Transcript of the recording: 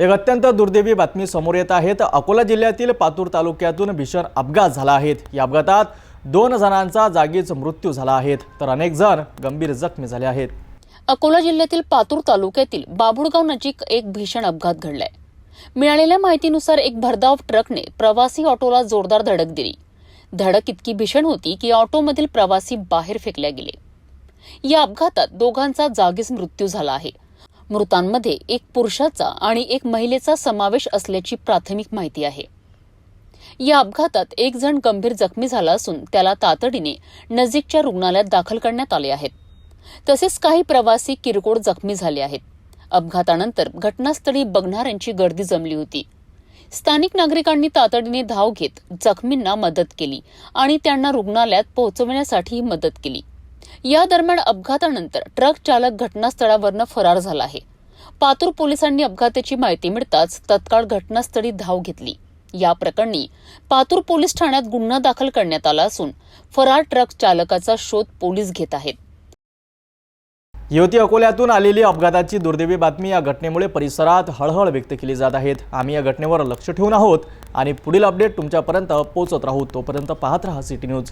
एक अत्यंत दुर्दैवी बातमी समोर येत आहे. तर अकोला जिल्ह्यातील पातूर तालुक्यातून भीषण अपघात झाला आहे. या अपघातात दोन जणांचा जागीच मृत्यू झाला आहे. तर अनेक जण गंभीर जखमी झाले आहेत. अकोला जिल्ह्यातील पातूर तालुक्यातील बाभुळगाव नजीक एक भीषण अपघात घडलाय. मिळालेल्या माहितीनुसार एक भरधाव ट्रकने प्रवासी ऑटोला जोरदार धडक दिली. धडक इतकी भीषण होती की ऑटोमधील प्रवासी बाहेर फेकले गेले. या अपघातात दोघांचा जागीच मृत्यू झाला आहे. मृतांमध्ये एक पुरुषाचा आणि एक महिलेचा समावेश असल्याची प्राथमिक माहिती आहे. या अपघातात एक जण गंभीर जखमी झाला असून त्याला तातडीने नजीकच्या रुग्णालयात दाखल करण्यात आले आहेत. तसेच काही प्रवासी किरकोळ जखमी झाले आहेत. अपघातानंतर घटनास्थळी बघणाऱ्यांची गर्दी जमली होती. स्थानिक नागरिकांनी तातडीने धाव घेत जखमींना मदत केली आणि त्यांना रुग्णालयात पोहोचवण्यासाठी मदत केली. या दरम्यान अपघातानंतर ट्रक चालक घटनास्थळावरनं फरार झाला आहे. पातूर पोलिसांनी अपघाताची माहिती मिळताच तत्काळ घटनास्थळी धाव घेतली. या प्रकरणी पातूर पोलीस ठाण्यात गुन्हा दाखल करण्यात आला असून फरार ट्रक चालकाचा शोध पोलीस घेत आहेत. युवती अकोल्यातून आलेली अपघाताची दुर्दैवी बातमी या घटनेमुळे परिसरात हळहळ व्यक्त केली जात आहेत. आम्ही या घटनेवर लक्ष ठेवून आहोत आणि पुढील अपडेट तुमच्यापर्यंत पोहोचत राहू. तोपर्यंत पाहत राहा सिटी न्यूज.